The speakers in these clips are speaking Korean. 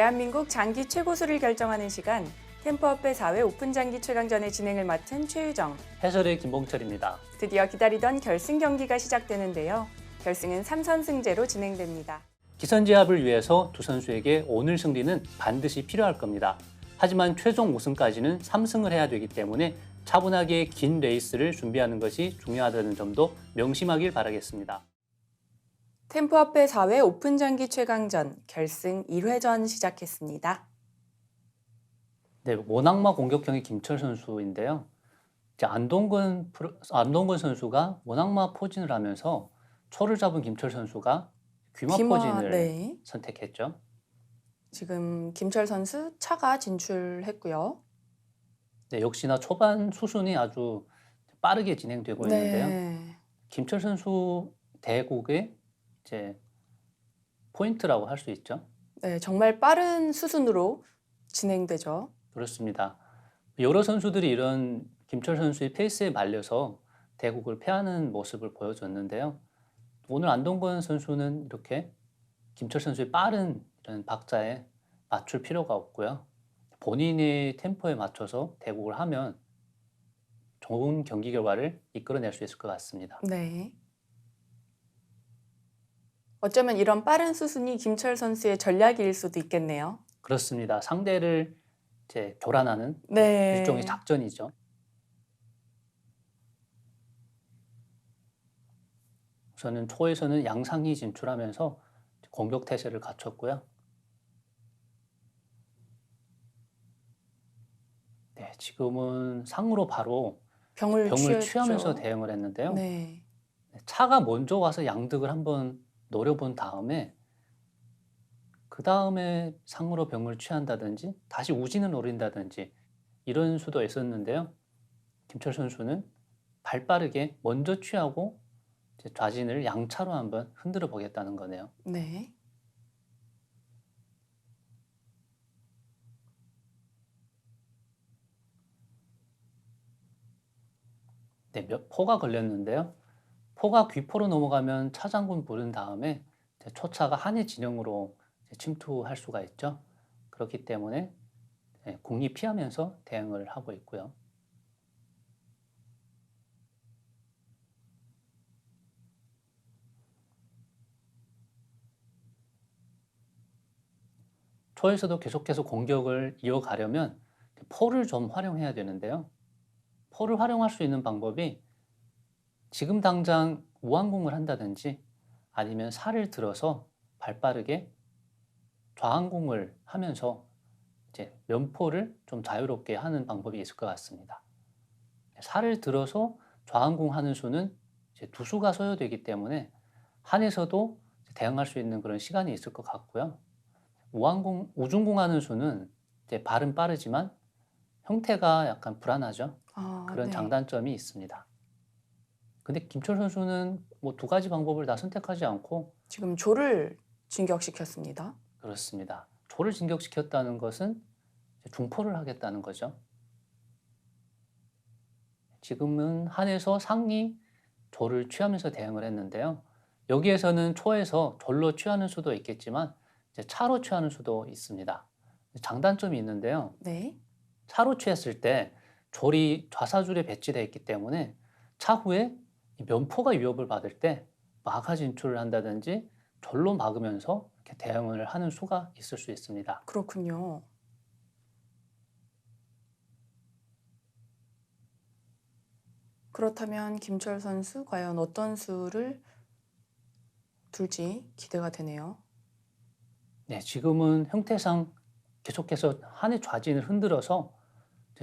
대한민국 장기 최고수를 결정하는 시간 템포업의 4회 오픈 장기 최강전의 진행을 맡은 최유정. 해설의 김봉철입니다. 드디어 기다리던 결승 경기가 시작되는데요. 결승은 3선 승제로 진행됩니다. 기선제압을 위해서 두 선수에게 오늘 승리는 반드시 필요할 겁니다. 하지만 최종 우승까지는 3승을 해야 되기 때문에 차분하게 긴 레이스를 준비하는 것이 중요하다는 점도 명심하길 바라겠습니다. 템포업의 4회 오픈 장기 최강전 결승 1회전 시작했습니다. 네, 모낙마 공격형의 김철 선수인데요. 이제 안동근 프로- 안동근 선수가 모낙마 포진을 하면서 초를 잡은 김철 선수가 귀마, 포진을 네. 선택했죠. 지금 김철 선수 차가 진출했고요. 네, 역시나 초반 수순이 아주 빠르게 진행되고 있는데요. 네. 김철 선수 대국의 이제 포인트라고 할 수 있죠. 네, 정말 빠른 수순으로 진행되죠. 그렇습니다. 여러 선수들이 이런 김철 선수의 페이스에 말려서 대국을 패하는 모습을 보여줬는데요. 오늘 안동건 선수는 이렇게 김철 선수의 빠른 이런 박자에 맞출 필요가 없고요. 본인의 템포에 맞춰서 대국을 하면 좋은 경기 결과를 이끌어낼 수 있을 것 같습니다. 네. 어쩌면 이런 빠른 수순이 김철 선수의 전략일 수도 있겠네요. 그렇습니다. 상대를 이제 교란하는 네. 일종의 작전이죠. 우선은 초에서는 양상이 진출하면서 공격 태세를 갖췄고요. 네, 지금은 상으로 바로 병을, 병을. 취하면서 대응을 했는데요. 네. 차가 먼저 와서 양득을 한번 노려본 다음에 그 다음에 상으로 병을 취한다든지 다시 우진을 노린다든지 이런 수도 있었는데요. 김철 선수는 발 빠르게 먼저 취하고 좌진을 양차로 한번 흔들어 보겠다는 거네요. 네. 네, 몇 포가 걸렸는데요. 포가 귀포로 넘어가면 차장군 부른 다음에 초차가 한해 진영으로 침투할 수가 있죠. 그렇기 때문에 네, 공이 피하면서 대응을 하고 있고요. 초에서도 계속해서 공격을 이어가려면 포를 좀 활용해야 되는데요. 포를 활용할 수 있는 방법이 지금 당장 우항공을 한다든지 아니면 살을 들어서 발 빠르게 좌항공을 하면서 이제 면포를 좀 자유롭게 하는 방법이 있을 것 같습니다. 살을 들어서 좌항공 하는 수는 두 수가 소요되기 때문에 한에서도 대응할 수 있는 그런 시간이 있을 것 같고요. 우항공, 우중공 하는 수는 이제 발은 빠르지만 형태가 약간 불안하죠. 아, 그런 네. 장단점이 있습니다. 근데 김철 선수는 뭐 두 가지 방법을 다 선택하지 않고 지금 조를 진격시켰습니다. 그렇습니다. 조를 진격시켰다는 것은 중포를 하겠다는 거죠. 지금은 한에서 상이 조를 취하면서 대응을 했는데요. 여기에서는 초에서 졸로 취하는 수도 있겠지만 이제 차로 취하는 수도 있습니다. 장단점이 있는데요. 네. 차로 취했을 때 졸이 좌사줄에 배치되어 있기 때문에 차후에 이 면포가 위협을 받을 때 마가 진출을 한다든지 절로 막으면서 이렇게 대응을 하는 수가 있을 수 있습니다. 그렇군요. 그렇다면 김철 선수 과연 어떤 수를 둘지 기대가 되네요. 네, 지금은 형태상 계속해서 한의 좌진을 흔들어서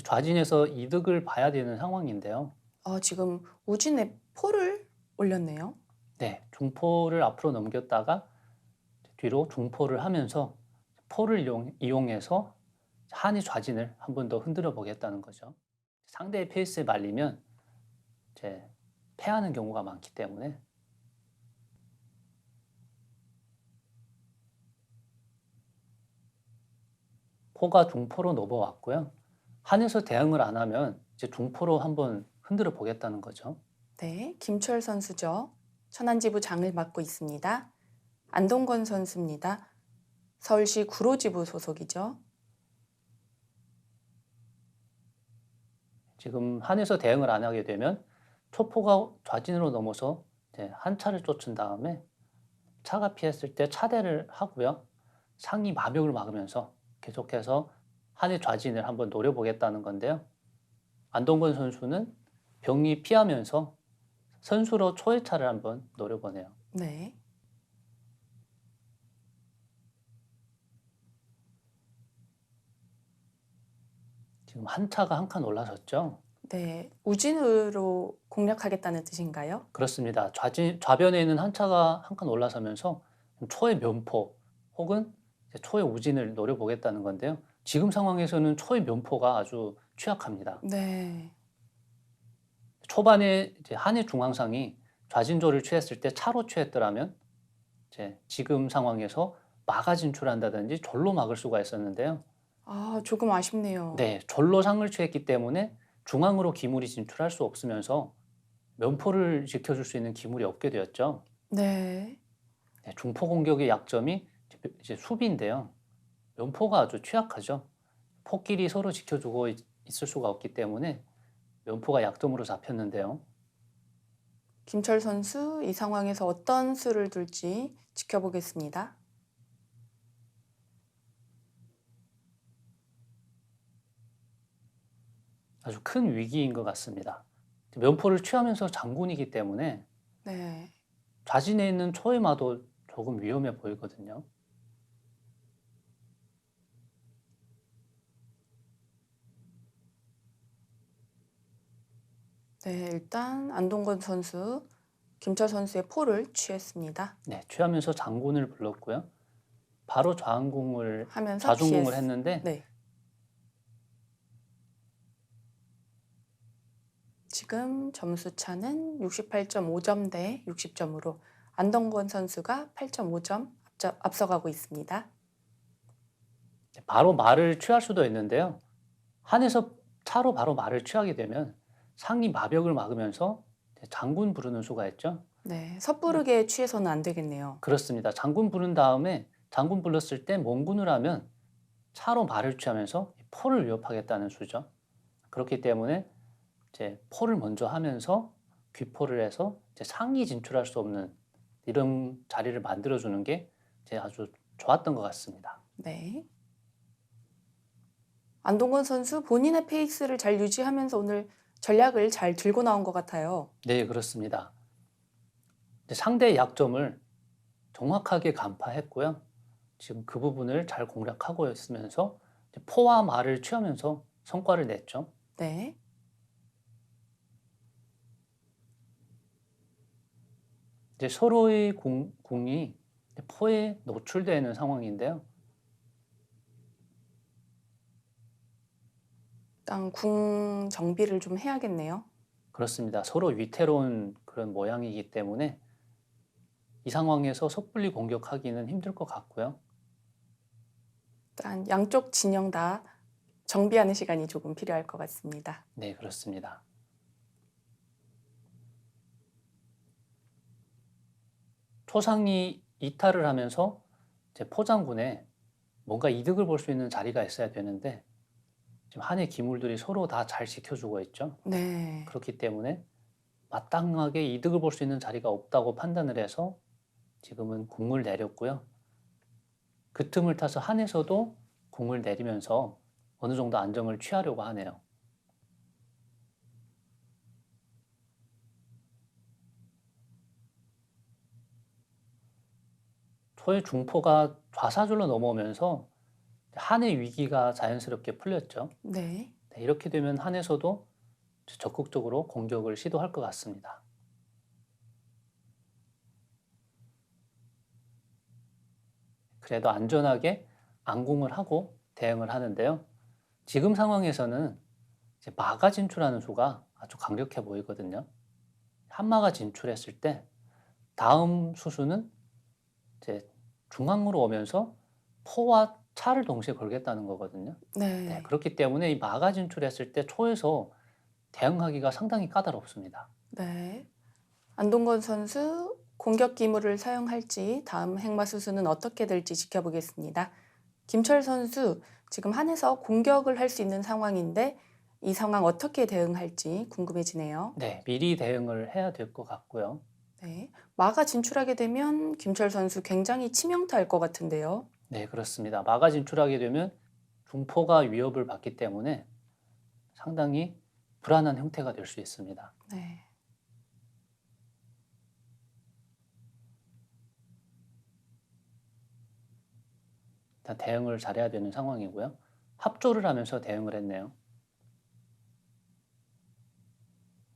좌진에서 이득을 봐야 되는 상황인데요. 아, 지금 우진에 포를 올렸네요. 네, 중포를 앞으로 넘겼다가 뒤로 중포를 하면서 포를 이용, 이용 해서 한의 좌진을 한 번 더 흔들어 보겠다는 거죠. 상대의 페이스에 말리면 이제 패하는 경우가 많기 때문에 포가 중포로 넘어왔고요. 한에서 대응을 안 하면 이제 중포로 한번 흔들어 보겠다는 거죠. 네, 김철 선수죠. 천안지부 장을 맡고 있습니다. 안동건 선수입니다. 서울시 구로지부 소속이죠. 지금 한에서 대응을 안 하게 되면 초포가 좌진으로 넘어서 한 차를 쫓은 다음에 차가 피했을 때 차대를 하고요. 상이 마벽을 막으면서 계속해서 한의 좌진을 한번 노려보겠다는 건데요. 안동건 선수는 병이 피하면서 선수로 초회차를 한번 노려보네요. 네. 지금 한 차가 한 칸 올라섰죠. 네. 우진으로 공략하겠다는 뜻인가요? 그렇습니다. 좌진, 좌변에 있는 한 차가 한 칸 올라서면서 초의 면포 혹은 초의 우진을 노려보겠다는 건데요. 지금 상황에서는 초의 면포가 아주 취약합니다. 네. 초반에 한해 중앙상이 좌진조를 취했을 때 차로 취했더라면 이제 지금 상황에서 막아 진출한다든지 절로 막을 수가 있었는데요. 아, 조금 아쉽네요. 네, 절로 상을 취했기 때문에 중앙으로 기물이 진출할 수 없으면서 면포를 지켜줄 수 있는 기물이 없게 되었죠. 네. 네, 중포 공격의 약점이 이제 수비인데요. 면포가 아주 취약하죠. 포끼리 서로 지켜주고 있- 있을 수가 없기 때문에 면포가 약점으로 잡혔는데요. 김철 선수 이 상황에서 어떤 수를 둘지 지켜보겠습니다. 아주 큰 위기인 것 같습니다. 면포를 취하면서 장군이기 때문에 네. 좌진에 있는 초에마도 조금 위험해 보이거든요. 네, 일단 안동건 선수, 김철 선수의 포를 취했습니다. 네, 취하면서 장군을 불렀고요. 바로 좌항공을 하면서 좌중공을 PS. 했는데 네. 지금 점수 차는 68.5점 대 60점으로 안동건 선수가 8.5점 앞서, 앞서가고 있습니다. 바로 말을 취할 수도 있는데요. 한에서 차로 바로 말을 취하게 되면 상이 마벽을 막으면서 장군 부르는 수가 있죠. 네, 섣부르게 취해서는 안 되겠네요. 그렇습니다. 장군 부른 다음에 장군 불렀을 때 몽군을 하면 차로 말을 취하면서 포를 위협하겠다는 수죠. 그렇기 때문에 이제 포를 먼저 하면서 귀포를 해서 이제 상이 진출할 수 없는 이런 자리를 만들어주는 게 이제 아주 좋았던 것 같습니다. 네. 안동건 선수 본인의 페이스를 잘 유지하면서 오늘 전략을 잘 들고 나온 것 같아요. 네, 그렇습니다. 상대의 약점을 정확하게 간파했고요. 지금 그 부분을 잘 공략하고 있으면서 포와 말을 취하면서 성과를 냈죠. 네. 이제 서로의 공, 공이 포에 노출되어 있는 상황인데요. 일단 궁 정비를 좀 해야겠네요. 그렇습니다. 서로 위태로운 그런 모양이기 때문에 이 상황에서 섣불리 공격하기는 힘들 것 같고요. 일단 양쪽 진영 다 정비하는 시간이 조금 필요할 것 같습니다. 네, 그렇습니다. 초상이 이탈을 하면서 이제 포장군에 뭔가 이득을 볼 수 있는 자리가 있어야 되는데 지금 한해 기물들이 서로 다 잘 지켜주고 있죠. 네. 그렇기 때문에 마땅하게 이득을 볼 수 있는 자리가 없다고 판단을 해서 지금은 공을 내렸고요. 그 틈을 타서 한에서도 공을 내리면서 어느 정도 안정을 취하려고 하네요. 초의 중포가 좌사줄로 넘어오면서 한의 위기가 자연스럽게 풀렸죠. 네. 네, 이렇게 되면 한에서도 적극적으로 공격을 시도할 것 같습니다. 그래도 안전하게 안공을 하고 대응을 하는데요. 지금 상황에서는 마가 진출하는 수가 아주 강력해 보이거든요. 한마가 진출했을 때 다음 수수는 이제 중앙으로 오면서 포와 차를 동시에 걸겠다는 거거든요. 네. 네, 그렇기 때문에 이 마가 진출했을 때 초에서 대응하기가 상당히 까다롭습니다. 네. 안동건 선수 공격 기물을 사용할지 다음 행마 수순은 어떻게 될지 지켜보겠습니다. 김철 선수 지금 한에서 공격을 할 수 있는 상황인데 이 상황 어떻게 대응할지 궁금해지네요. 네, 미리 대응을 해야 될 것 같고요. 네. 마가 진출하게 되면 김철 선수 굉장히 치명타일 것 같은데요. 네, 그렇습니다. 마가 진출하게 되면 중포가 위협을 받기 때문에 상당히 불안한 형태가 될 수 있습니다. 네. 일단 대응을 잘해야 되는 상황이고요. 합조를 하면서 대응을 했네요.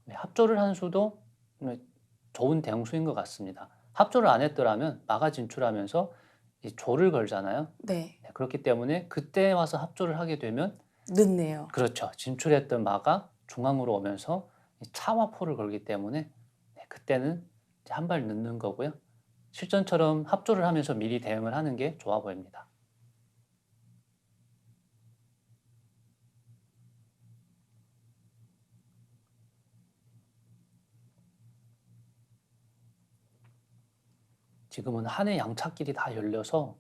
네, 합조를 한 수도 네, 좋은 대응 수인 것 같습니다. 합조를 안 했더라면 마가 진출하면서 이 조를 걸잖아요. 네. 네, 그렇기 때문에 그때 와서 합조를 하게 되면 늦네요. 그렇죠. 진출했던 마가 중앙으로 오면서 이 차와 포를 걸기 때문에 네, 그때는 한 발 늦는 거고요. 실전처럼 합조를 하면서 미리 대응을 하는 게 좋아 보입니다. 지금은 한의 양차길이 다 열려서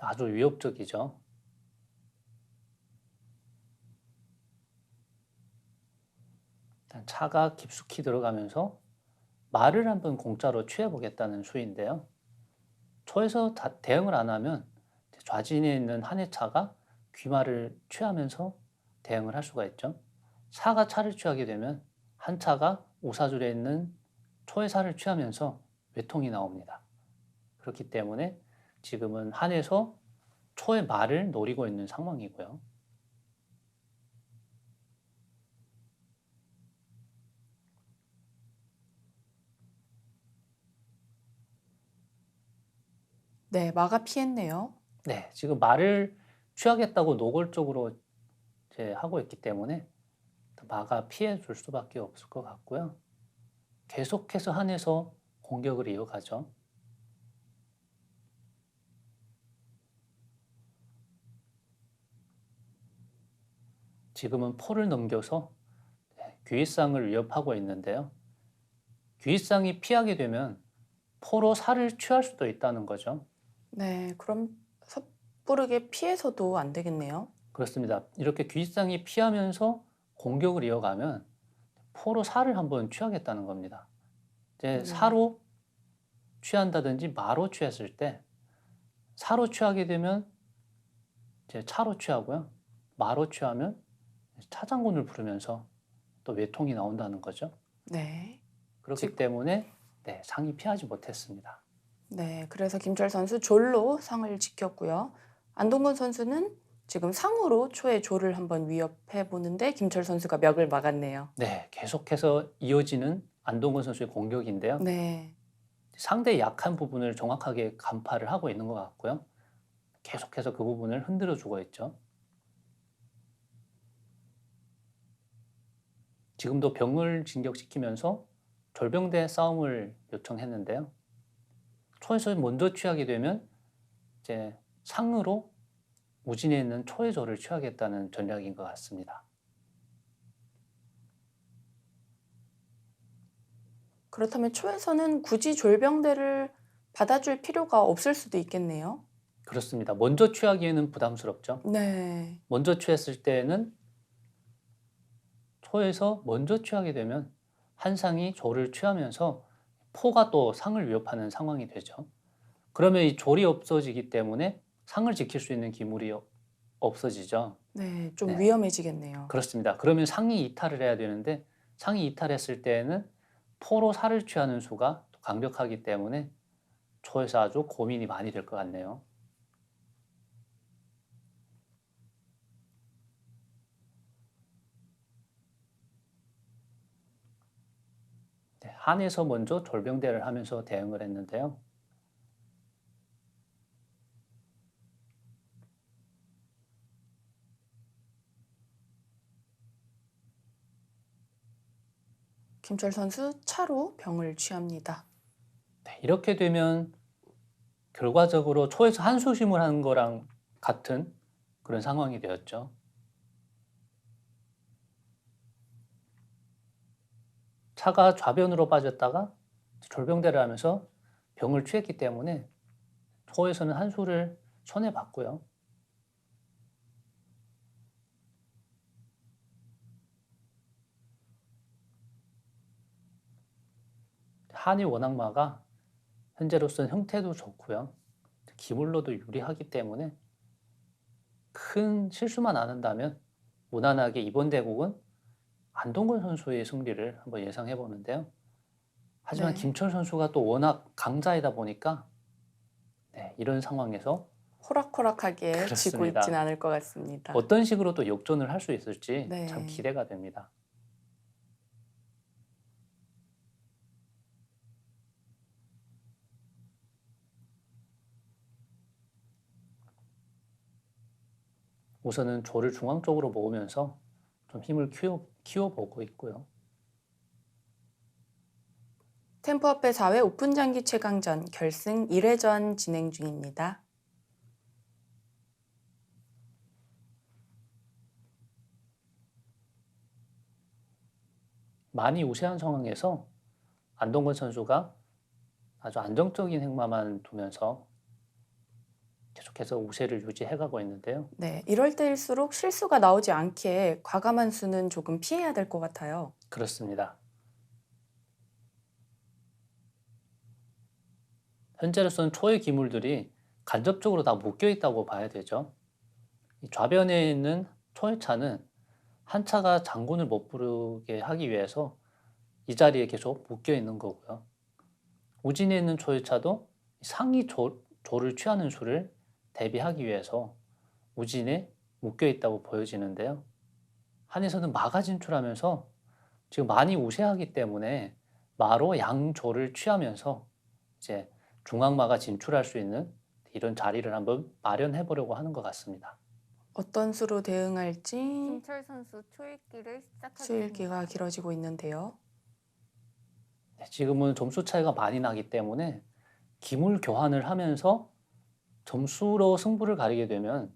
아주 위협적이죠. 차가 깊숙이 들어가면서 말을 한번 공짜로 취해보겠다는 수인데요. 초에서 다 대응을 안 하면 좌진에 있는 한의 차가 귀말을 취하면서 대응을 할 수가 있죠. 사가 차를 취하게 되면 한 차가 오사줄에 있는 초의 살을 취하면서 외통이 나옵니다. 그렇기 때문에 지금은 한에서 초의 말을 노리고 있는 상황이고요. 네, 마가 피했네요. 네, 지금 말을 취하겠다고 노골적으로 이제 하고 있기 때문에 마가 피해 줄 수밖에 없을 것 같고요. 계속해서 한에서 공격을 이어가죠. 지금은 포를 넘겨서 네, 귀의상을 위협하고 있는데요. 귀의상이 피하게 되면 포로 살을 취할 수도 있다는 거죠. 네, 그럼 섣부르게 피해서도 안 되겠네요. 그렇습니다. 이렇게 귀상이 피하면서 공격을 이어가면 포로 살을 한번 취하겠다는 겁니다. 이제 음. 사로 취한다든지 마로 취했을 때 사로 취하게 되면 이제 차로 취하고요. 마로 취하면 차장군을 부르면서 또 외통이 나온다는 거죠. 네. 그렇기 즉- 때문에 네, 상이 피하지 못했습니다. 네, 그래서 김철 선수 졸로 상을 지켰고요. 안동건 선수는 지금 상으로 초의 조를 한번 위협해 보는데 김철 선수가 멱을 막았네요. 네, 계속해서 이어지는 안동건 선수의 공격인데요. 네. 상대의 약한 부분을 정확하게 간파를 하고 있는 것 같고요. 계속해서 그 부분을 흔들어 주고 있죠. 지금도 병을 진격시키면서 절병대 싸움을 요청했는데요. 초에서 먼저 취하게 되면 이제 상으로 우진에 있는 초의 조를 취하겠다는 전략인 것 같습니다. 그렇다면 초에서는 굳이 졸병대를 받아줄 필요가 없을 수도 있겠네요. 그렇습니다. 먼저 취하기에는 부담스럽죠. 네. 먼저 취했을 때는 초에서 먼저 취하게 되면 한 상이 조를 취하면서 포가 또 상을 위협하는 상황이 되죠. 그러면 이 졸이 없어지기 때문에 상을 지킬 수 있는 기물이 어- 없어지죠. 네, 좀 네. 위험해지겠네요. 그렇습니다. 그러면 상이 이탈을 해야 되는데 상이 이탈했을 때에는 포로 살을 취하는 수가 또 강력하기 때문에 초에서 아주 고민이 많이 될 것 같네요. 네, 한에서 먼저 졸병대를 하면서 대응을 했는데요. 김철 선수 차로 병을 취합니다. 네, 이렇게 되면 결과적으로 초에서 한수심을 하는 거랑 같은 그런 상황이 되었죠. 차가 좌변으로 빠졌다가 졸병대를 하면서 병을 취했기 때문에 초에서는 한 수를 손에 봤고요. 한일 원악마가 현재로서는 형태도 좋고요. 기물로도 유리하기 때문에 큰 실수만 안 한다면 무난하게 이번 대국은 안동근 선수의 승리를 한번 예상해 보는데요. 하지만 네. 김철 선수가 또 워낙 강자이다 보니까 네, 이런 상황에서 호락호락하게 지고 그렇습니다. 있진 않을 것 같습니다. 어떤 식으로 또 역전을 할 수 있을지 네. 참 기대가 됩니다. 우선은 조를 중앙 쪽으로 모으면서 좀 힘을 키워, 키워보고 있고요. 템포업의 4회 오픈장기 최강전 결승 1회전 진행 중입니다. 많이 우세한 상황에서 안동근 선수가 아주 안정적인 행마만 두면서 계속해서 우세를 유지해가고 있는데요. 네, 이럴 때일수록 실수가 나오지 않게 과감한 수는 조금 피해야 될 것 같아요. 그렇습니다. 현재로서는 초의 기물들이 간접적으로 다 묶여 있다고 봐야 되죠. 이 좌변에 있는 초의 차는 한 차가 장군을 못 부르게 하기 위해서 이 자리에 계속 묶여 있는 거고요. 우진에 있는 초의 차도 상위 조, 조를 취하는 수를 대비하기 위해서 우진에 묶여 있다고 보여지는데요. 한에서는 마가 진출하면서 지금 많이 우세하기 때문에 마로 양조를 취하면서 이제 중앙마가 진출할 수 있는 이런 자리를 한번 마련해 보려고 하는 것 같습니다. 어떤 수로 대응할지 김철 선수 초읽기를 시작하겠습니다. 수일기가 길어지고 있는데요. 네, 지금은 점수 차이가 많이 나기 때문에 기물 교환을 하면서 점수로 승부를 가리게 되면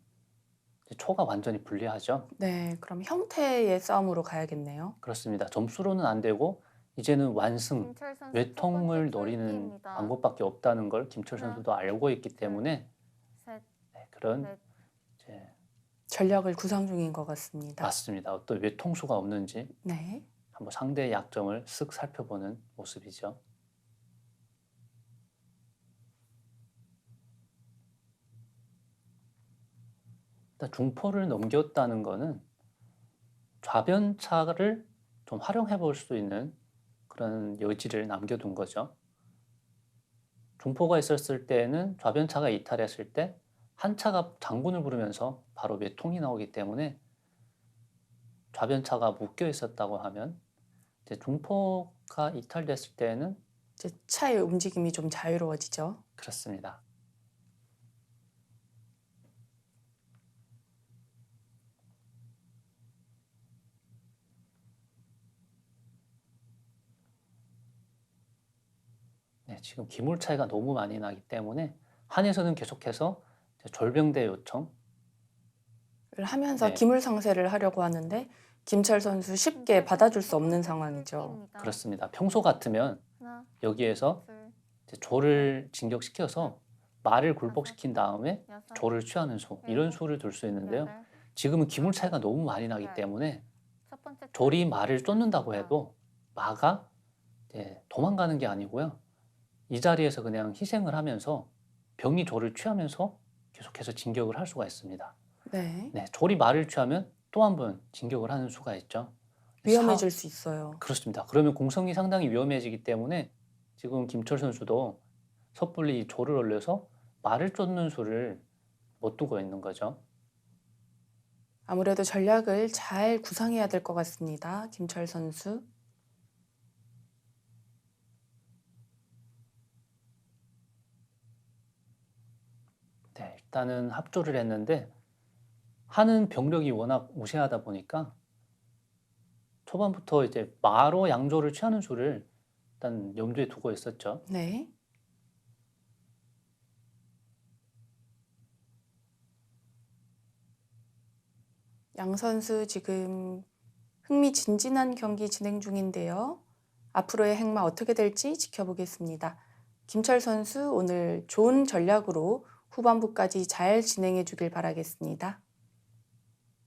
초가 완전히 불리하죠. 네, 그럼 형태의 싸움으로 가야겠네요. 그렇습니다. 점수로는 안 되고 이제는 완승, 외통을 노리는. 방법밖에 없다는 걸 김철 하나, 선수도 알고 있기 때문에 셋, 네, 그런 넷. 이제 전략을 구상 중인 것 같습니다. 맞습니다. 어떤 외통수가 없는지 네, 한번 상대의 약점을 쓱 살펴보는 모습이죠. 중포를 넘겼다는 거는 좌변차를 좀 활용해 볼 수 있는 그런 여지를 남겨둔 거죠. 중포가 있었을 때는 좌변차가 이탈했을 때 한 차가 장군을 부르면서 바로 외통이 나오기 때문에 좌변차가 묶여 있었다고 하면 이제 중포가 이탈됐을 때는 이제 차의 움직임이 좀 자유로워지죠. 그렇습니다. 지금 기물 차이가 너무 많이 나기 때문에 한에서는 계속해서 이제 졸병대 요청, 를 하면서 네. 기물 상세를 하려고 하는데 김철 선수 쉽게 받아줄 수 없는 상황이죠. 그렇습니다. 평소 같으면 여기에서 둘, 이제 조를 진격시켜서 말을 굴복시킨 다음에 조를 취하는 수 이런 수를 둘 수 있는데요. 지금은 기물 차이가 너무 많이 나기 때문에 조리. 말을 쫓는다고 해도 마가 도망가는 게 아니고요. 이 자리에서 그냥 희생을 하면서 병이 조를 취하면서 계속해서 진격을 할 수가 있습니다. 네, 네, 조리 말을 취하면 또 한 번 진격을 하는 수가 있죠. 위험해질 수 있어요. 그렇습니다. 그러면 공성이 상당히 위험해지기 때문에 지금 김철 선수도 섣불리 이 조를 올려서 말을 쫓는 수를 못 두고 있는 거죠. 아무래도 전략을 잘 구상해야 될 것 같습니다. 김철 선수. 네, 일단은 합조를 했는데 하는 병력이 워낙 우세하다 보니까 초반부터 이제 마로 양조를 취하는 수를 일단 염두에 두고 있었죠. 네, 양 선수 지금 흥미진진한 경기 진행 중인데요. 앞으로의 행마 어떻게 될지 지켜보겠습니다. 김철 선수 오늘 좋은 전략으로 후반부까지 잘 진행해 주길 바라겠습니다.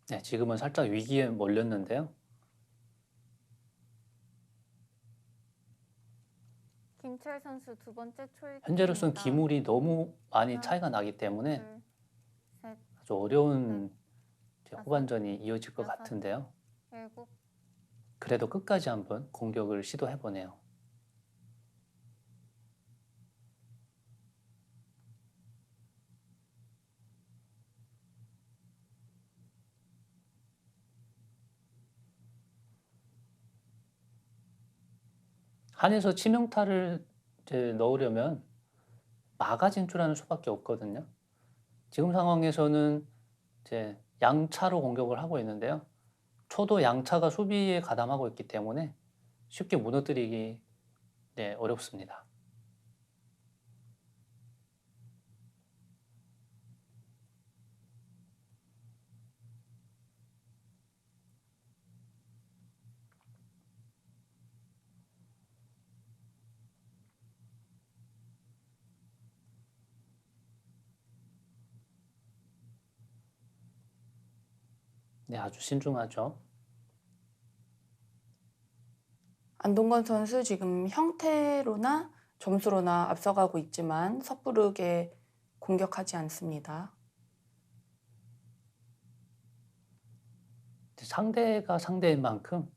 네, 지금은 살짝 위기에 몰렸는데요. 김철 선수 두 번째 초읽기. 현재로서는 기물이 너무 많이 차이가 나기 때문에 둘, 셋, 아주 어려운 이제 후반전이 이어질 것. 같은데요. 일곱, 그래도 끝까지 한번 공격을 시도해 보네요. 한에서 치명타를 넣으려면 마가 진출하는 수밖에 없거든요. 지금 상황에서는 이제 양차로 공격을 하고 있는데요. 초도 양차가 수비에 가담하고 있기 때문에 쉽게 무너뜨리기 네, 어렵습니다. 네, 아주 신중하죠. 안동건 선수 지금 형태로나 점수로나 앞서가고 있지만 섣부르게 공격하지 않습니다. 상대가 상대인 만큼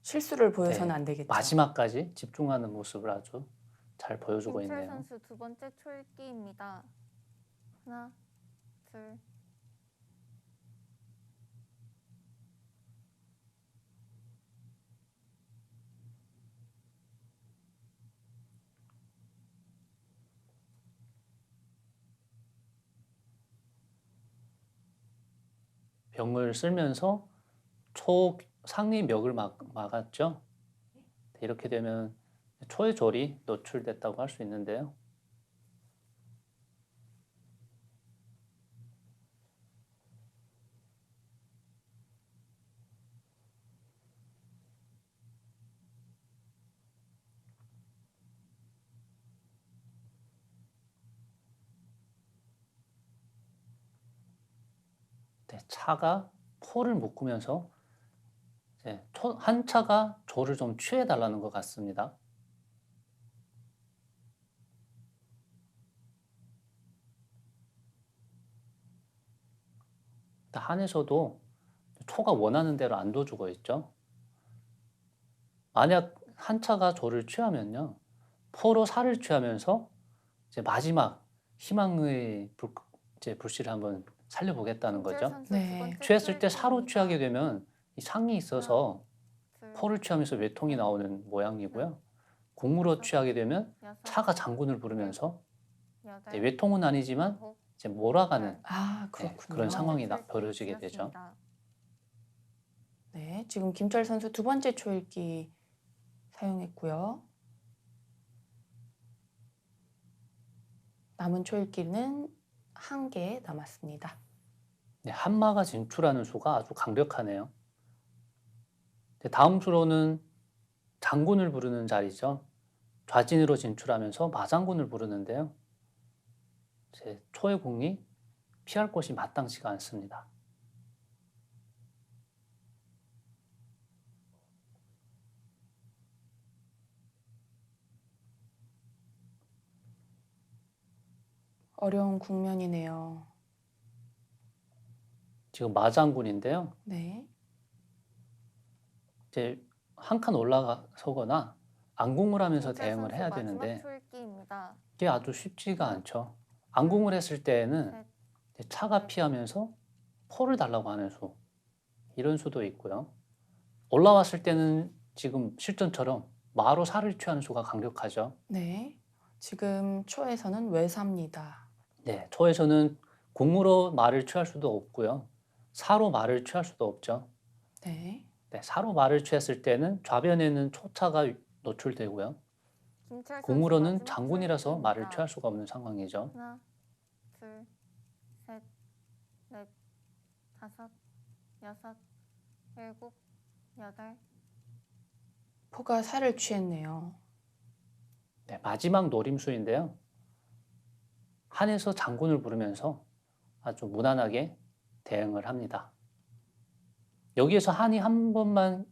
실수를 보여서는 네, 안 되겠죠. 마지막까지 집중하는 모습을 아주 잘 보여주고 김철 있네요. 선수 두 번째 초읽기입니다. 하나, 둘, 병을 쓸면서 초 상위 멱을 막, 막았죠. 네, 이렇게 되면 초의 절이 노출됐다고 할 수 있는데요. 네, 차가 포를 묶으면서 한 차가 조를 좀 취해 달라는 것 같습니다. 한에서도 초가 원하는 대로 안 둬주고 있죠. 만약 한 차가 조를 취하면요, 포로 살을 취하면서 이제 마지막 희망의 불, 이제 불씨를 한번 살려보겠다는 거죠. 네. 취했을 때 사로. 취하게 되면 이 상이 있어서 둘, 포를 취하면서 외통이 나오는 모양이고요. 공으로 취하게 되면 차가 장군을 부르면서 이제 외통은 아니지만 이제 몰아가는 아, 네. 그런 상황이 나- 번째 벌어지게 되죠. 네, 지금 김철 선수 두 번째 초읽기 사용했고요. 남은 초읽기는 한 개 남았습니다. 네, 한마가 진출하는 수가 아주 강력하네요. 네, 다음 수로는 장군을 부르는 자리죠. 좌진으로 진출하면서 마장군을 부르는데요. 제 초의 궁이 피할 곳이 마땅치가 않습니다. 어려운 국면이네요. 지금 마장군인데요. 네, 이제 한 칸 올라서거나 안궁을 하면서 대응을 해야 되는데 초읽기입니다. 이게 아주 쉽지가 않죠. 안궁을 했을 때에는 셋. 이제 차가 피하면서 포를 달라고 하는 수 이런 수도 있고요. 올라왔을 때는 지금 실전처럼 마로 살을 취하는 수가 강력하죠. 네. 지금 초에서는 외사입니다. 네, 초에서는 궁으로 말을 취할 수도 없고요. 사로 말을 취할 수도 없죠. 네, 네, 사로 말을 취했을 때는 좌변에는 초차가 노출되고요. 마지막 장군이라서 말을. 취할 수가 없는 상황이죠. 하나, 둘, 셋, 넷, 다섯, 여섯, 일곱, 여덟, 포가 살을 취했네요. 네, 마지막 노림수인데요. 한에서 장군을 부르면서 아주 무난하게 대응을 합니다. 여기에서 한이 한 번만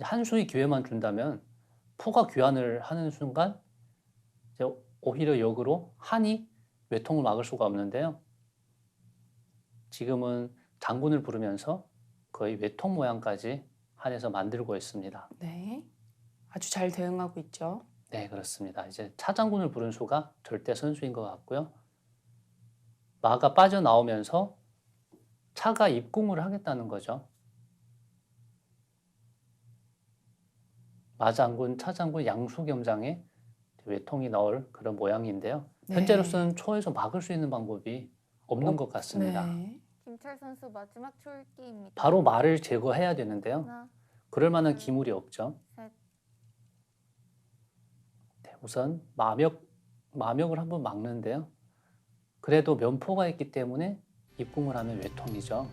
한 수의 기회만 준다면 포가 귀환을 하는 순간 오히려 역으로 한이 외통을 막을 수가 없는데요. 지금은 장군을 부르면서 거의 외통 모양까지 한에서 만들고 있습니다. 네. 아주 잘 대응하고 있죠. 네, 그렇습니다. 이제 차장군을 부른 수가 절대 선수인 것 같고요. 마가 빠져나오면서 차가 입궁을 하겠다는 거죠. 마장군, 차장군, 양수겸장에 외통이 나올 그런 모양인데요. 네. 현재로서는 초에서 막을 수 있는 방법이 없는 어, 것 같습니다. 네. 김철 선수 마지막 초읽기입니다. 바로 말을 제거해야 되는데요. 하나, 그럴 만한 기물이 없죠. 셋, 네, 우선 마력 마력을 한번 막는데요. 그래도 면포가 있기 때문에 입궁을 하면 외통이죠.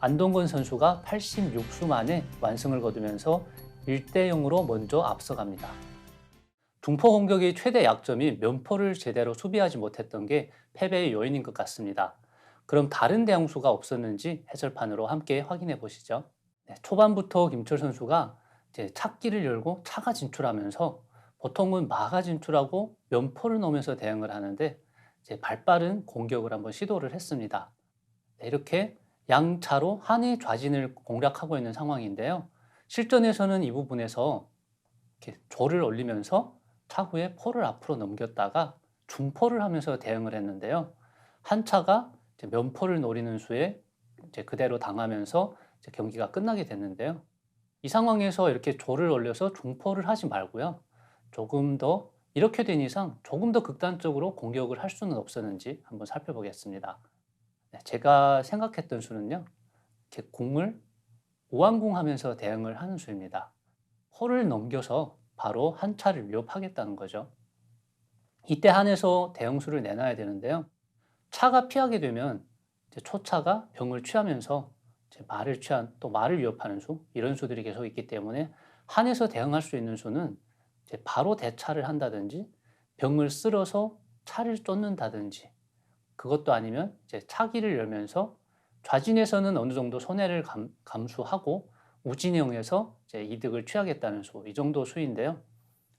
안동건 선수가 86수 만에 완승을 거두면서 1대 0으로 먼저 앞서갑니다. 중포 공격의 최대 약점이 면포를 제대로 수비하지 못했던 게 패배의 요인인 것 같습니다. 그럼 다른 대항수가 없었는지 해설판으로 함께 확인해 보시죠. 네, 초반부터 김철 선수가 찾기를 열고 차가 진출하면서 보통은 마가 진출하고 면포를 넣으면서 대응을 하는데 발빠른 공격을 한번 시도를 했습니다. 네, 이렇게 양차로 한의 좌진을 공략하고 있는 상황인데요. 실전에서는 이 부분에서 이렇게 조를 올리면서 차후에 포를 앞으로 넘겼다가 중포를 하면서 대응을 했는데요. 한 차가 면포를 노리는 수에 이제 그대로 당하면서 이제 경기가 끝나게 됐는데요. 이 상황에서 이렇게 조를 올려서 중포를 하지 말고요. 조금 더 이렇게 된 이상 조금 더 극단적으로 공격을 할 수는 없었는지 한번 살펴보겠습니다. 네, 제가 생각했던 수는요. 이렇게 공을 오한공하면서 대응을 하는 수입니다. 호를 넘겨서 바로 한 차를 위협하겠다는 거죠. 이때 한해서 대응수를 내놔야 되는데요. 차가 피하게 되면 초차가 병을 취하면서 말을 취한 또 말을 위협하는 수 이런 수들이 계속 있기 때문에 한에서 대응할 수 있는 수는 바로 대차를 한다든지 병을 쓸어서 차를 쫓는다든지 그것도 아니면 이제 차기를 열면서 좌진에서는 어느 정도 손해를 감, 감수하고 우진형에서 이제 이득을 취하겠다는 수 이 정도 수인데요.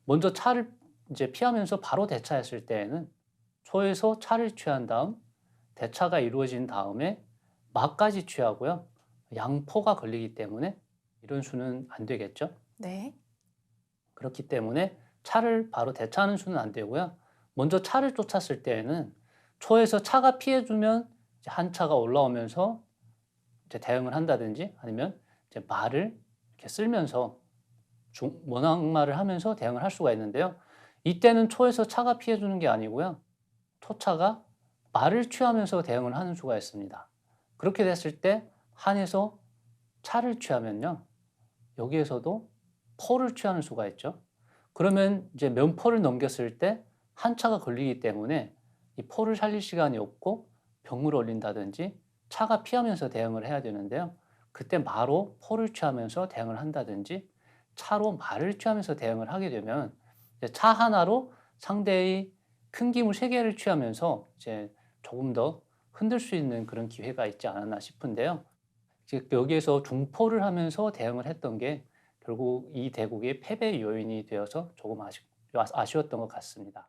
먼저 차를 이제 피하면서 바로 대차했을 때에는 초에서 차를 취한 다음 대차가 이루어진 다음에 막까지 취하고요. 양포가 걸리기 때문에 이런 수는 안 되겠죠. 네. 그렇기 때문에 차를 바로 대차하는 수는 안 되고요. 먼저 차를 쫓았을 때에는 초에서 차가 피해주면 한 차가 올라오면서 이제 대응을 한다든지 아니면 이제 말을 이렇게 쓸면서 중, 원앙말을 하면서 대응을 할 수가 있는데요. 이때는 초에서 차가 피해주는 게 아니고요. 초차가 말을 취하면서 대응을 하는 수가 있습니다. 그렇게 됐을 때 한에서 차를 취하면요. 여기에서도 포를 취하는 수가 있죠. 그러면 이제 면포를 넘겼을 때 한 차가 걸리기 때문에 이 포를 살릴 시간이 없고 병을 올린다든지 차가 피하면서 대응을 해야 되는데요. 그때 마로 포를 취하면서 대응을 한다든지 차로 말을 취하면서 대응을 하게 되면 차 하나로 상대의 큰 기물 세 개를 취하면서 이제 조금 더 흔들 수 있는 그런 기회가 있지 않았나 싶은데요. 즉 여기에서 중포를 하면서 대응을 했던 게 결국 이 대국의 패배 요인이 되어서 조금 아쉬, 아쉬웠던 것 같습니다.